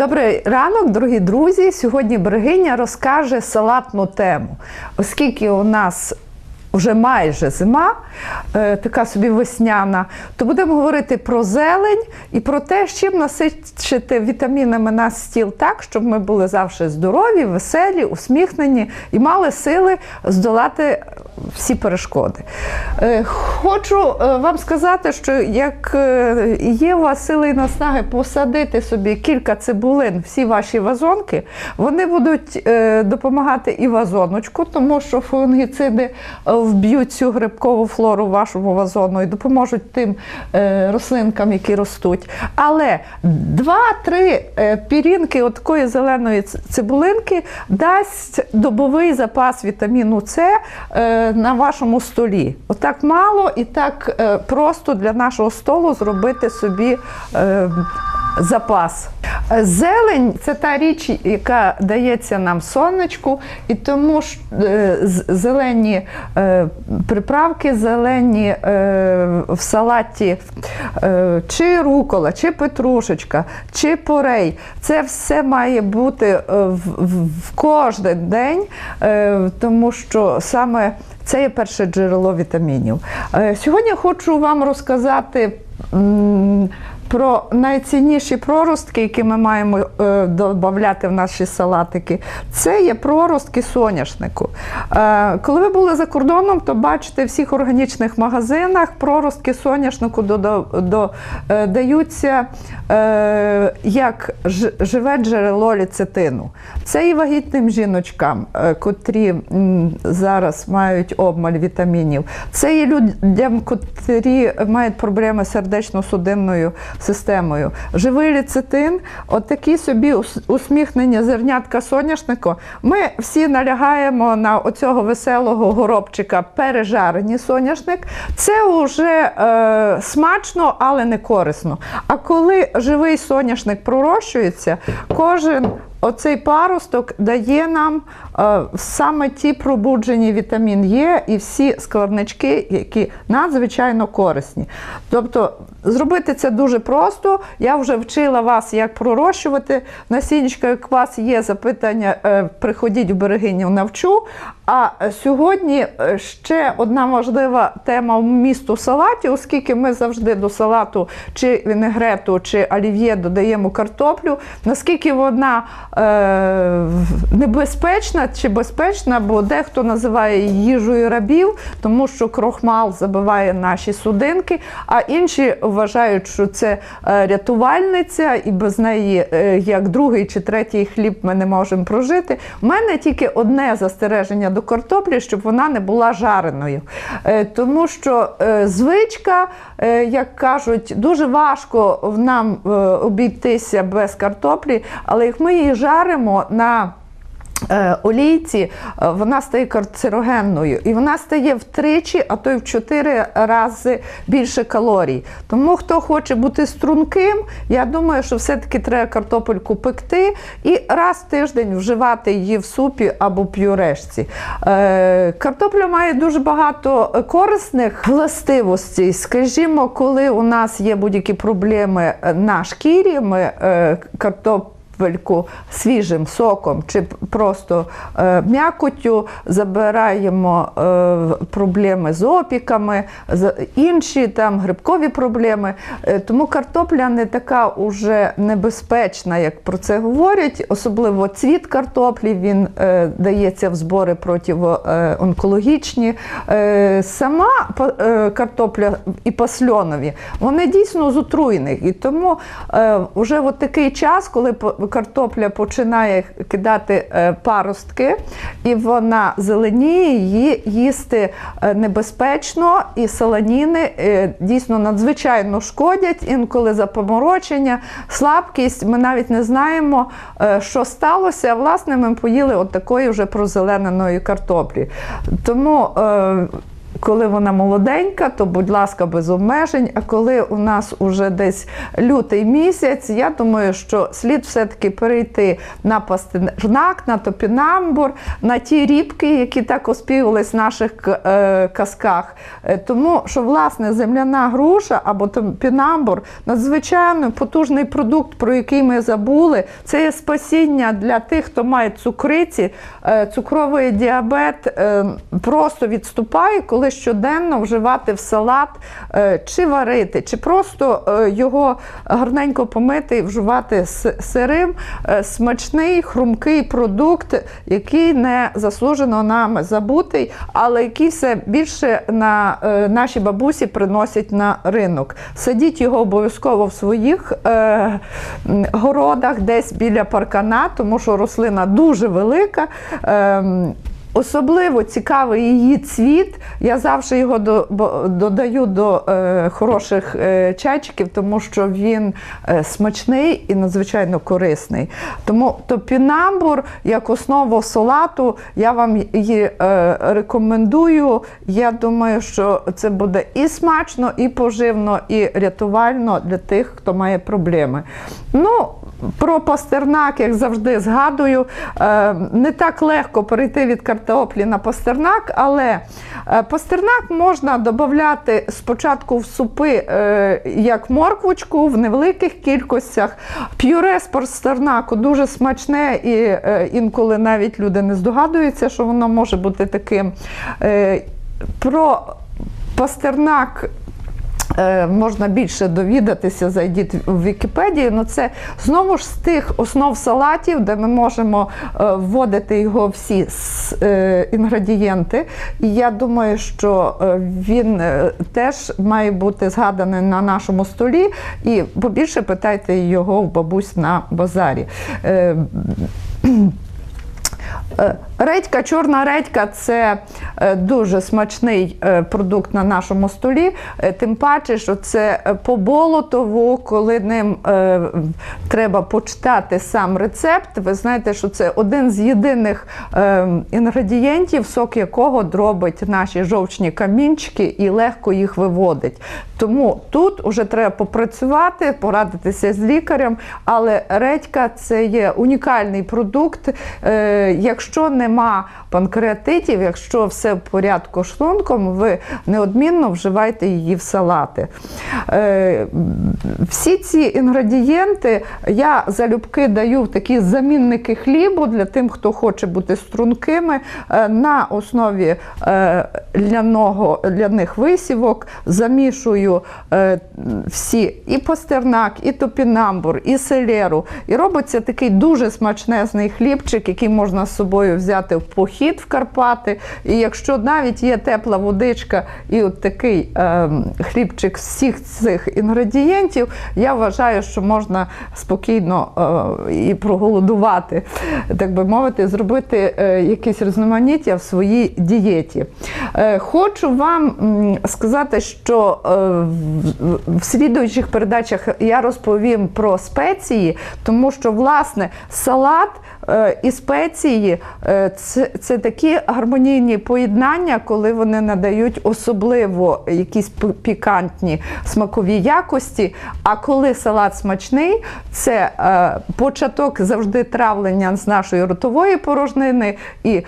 Добрий ранок, дорогі друзі. Сьогодні Берегиня розкаже салатну тему, оскільки у нас вже майже зима, е, така собі весняна, то будемо говорити про зелень і про те, з чим насичити вітамінами наш стіл так, щоб ми були завжди здорові, веселі, усміхнені і мали сили здолати всі перешкоди. Е, Хочу е, вам сказати, що як е, є у вас сили і наснаги посадити собі кілька цибулин, всі ваші вазонки, вони будуть допомагати і вазоночку, тому що фунгіциди вб'ють цю грибкову флору вашого вазону і допоможуть тим рослинкам, які ростуть. Але два-три пірінки такої зеленої цибулинки дасть добовий запас вітаміну С на вашому столі. Отак мало і так е, просто для нашого столу зробити собі. Е, Запас. Зелень це та річ, яка дається нам сонечку, і тому ж е, зелені е, приправки, зелені е, в салаті, чи рукола, чи петрушечка, чи порей. Це все має бути в, кожен день, тому що саме це є перше джерело вітамінів. Сьогодні хочу вам розказати. Про найцінніші проростки, які ми маємо е, додати в наші салатики, це є проростки соняшнику. Е, коли ви були за кордоном, то бачите в всіх органічних магазинах проростки соняшнику дода- до, е, е, як живе джерело ліцетину. Це і вагітним жіночкам, е, котрі м, зараз мають обмаль вітамінів. Це і людям, котрі мають проблеми з сердечно-судинною системою. Живий ліцетин, от такі собі усміхнення зернятка соняшнику. Ми всі налягаємо на оцього веселого горобчика пережарені соняшник. Це вже е, смачно, але не корисно. А коли живий соняшник пророщується, кожен Оцей паросток дає нам саме ті пробуджені вітамін Е і всі складнички, які надзвичайно корисні. Тобто зробити це дуже просто. Я вже вчила вас, як пророщувати насіннячка. Як у вас є запитання, е, приходіть в берегиню, навчу. А сьогодні е, ще одна важлива тема в місту салаті, оскільки ми завжди до салату чи вінегрету, чи олів'є додаємо картоплю. Наскільки вона е, небезпечна чи безпечна, бо дехто називає їжею рабів, тому що крохмал забиває наші судинки, а інші вважають, що це е, рятувальниця, і без неї, е, як другий чи третій хліб, ми не можемо прожити. У мене тільки одне застереження до картоплі, щоб вона не була жареною. Е, Тому що звичка, як кажуть, дуже важко нам обійтися без картоплі, але як ми її жаримо на олійці, е, вона стає карцерогенною і вона стає втричі, а то й в чотири рази більше калорій. Тому хто хоче бути струнким, я думаю, що все-таки треба картопельку пекти і раз в тиждень вживати її в супі або пюрешці. Е, Картопля має дуже багато корисних властивостей. Скажімо, коли у нас є будь-які проблеми на шкірі, ми е, картопельку свіжим соком чи просто е, м'якоттю, забираємо е, проблеми з опіками, інші там грибкові проблеми. Е, тому картопля не така уже небезпечна, як про це говорять. Особливо цвіт картоплі він дається в збори противоонкологічні. Сама картопля і пасльонові, вони дійсно з отруйних. І тому вже от такий час, коли картопля починає кидати е, паростки, і вона зеленіє, її їсти е, небезпечно, і солоніни е, дійсно надзвичайно шкодять. Інколи запоморочення, слабкість. Ми навіть не знаємо, що сталося. Власне, ми поїли от такої вже прозелененої картоплі. Тому коли вона молоденька, то будь ласка, без обмежень. А коли у нас уже десь лютий місяць, я думаю, що слід все-таки перейти на пастернак, на топінамбур, на ті рібки, які так оспівувались в наших е, казках. Е, Тому що власне земляна груша або топінамбур надзвичайно потужний продукт, про який ми забули. Це є спасіння для тих, хто має цукриці, Е, цукровий діабет просто відступає, коли щоденно вживати в салат е, чи варити, чи просто е, його гарненько помити і вживати сирим. Е, Смачний, хрумкий продукт, який не заслужено нами забутий, але який все більше на наші бабусі приносять на ринок. Садіть його обов'язково в своїх городах, десь біля паркана, тому що рослина дуже велика. Ем, Особливо цікавий її цвіт. Я завжди його додаю до е, хороших е, чайчиків, тому що він е, смачний і надзвичайно корисний. Тому топінамбур як основу салату я вам її рекомендую. Я думаю, що це буде і смачно, і поживно, і рятувально для тих, хто має проблеми. Ну, про пастернак, як завжди, згадую. Е, Не так легко перейти від картоплі на пастернак, але е, пастернак можна додати спочатку в супи е, як морквочку в невеликих кількостях. П'юре з пастернаку дуже смачне, і інколи навіть люди не здогадуються, що воно може бути таким. Про пастернак Можна більше довідатися, зайдіть в Вікіпедію. Ну це знову ж з тих основ салатів, де ми можемо е, вводити його всі е, інгредієнти. І я думаю, що е, він е, теж має бути згаданий на нашому столі. І побільше питайте його в бабусь на базарі. Е, Редька, чорна редька це е, дуже смачний е, продукт на нашому столі. Тим паче, що це по болотову, коли ним треба почитати сам рецепт. Ви знаєте, що це один з єдиних інгредієнтів, сок якого дробить наші жовчні камінчики і легко їх виводить. Тому тут вже треба попрацювати, порадитися з лікарем, але редька це є унікальний продукт. Е, якщо нема панкреатитів, якщо все в порядку шлунком, ви неодмінно вживайте її в салати. Е, всі ці інгредієнти я залюбки даю в такі замінники хлібу для тим, хто хоче бути стрункими е, на основі е, ляного, ляних висівок, замішую всі і пастернак, і топінамбур, і селеру. І робиться такий дуже смачнезний хлібчик, який можна з собою взяти в похід в Карпати. І якщо навіть є тепла водичка і от такий е, хлібчик всіх цих інгредієнтів, я вважаю, що можна спокійно е, і проголодувати, так би мовити, зробити е, якесь різноманіття в своїй дієті. Е, хочу вам сказати, що е, в- в слідуючих передачах я розповім про спеції, тому що власне салат і спеції е, це, це такі гармонійні поєднання, коли вони надають особливо якісь пікантні смакові якості. А коли салат смачний, це е, початок завжди травлення з нашої ротової порожнини, і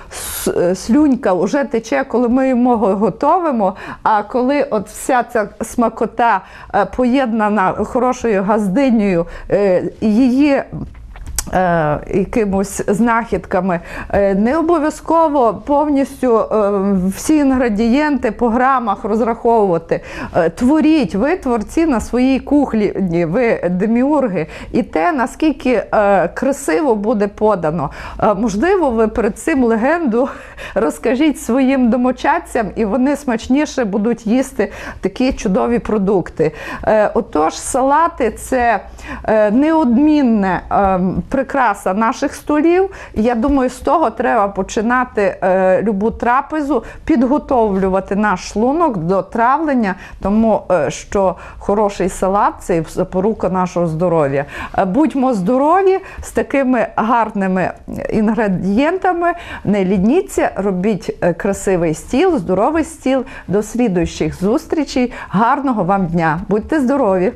е, слюнька вже тече, коли ми його готовимо. А коли от вся ця смакота е, поєднана хорошою газдинею, е, її е, якимось знахідками. Е, Не обов'язково повністю е, всі інгредієнти по грамах розраховувати. Е, Творіть, ви творці на своїй кухні, ви деміурги, і те, наскільки е, красиво буде подано. Е, Можливо, ви перед цим легенду розкажіть своїм домочадцям, і вони смачніше будуть їсти такі чудові продукти. Е, Отож, салати це е, неодмінне ем, прикраса наших столів. Я думаю, з того треба починати е, любу трапезу, підготовлювати наш шлунок до травлення, тому е, що хороший салат це запорука нашого здоров'я. Е, Будьмо здорові з такими гарними інгредієнтами. Не лідніться, робіть е, красивий стіл, здоровий стіл. До слідуючих зустрічей. Гарного вам дня! Будьте здорові!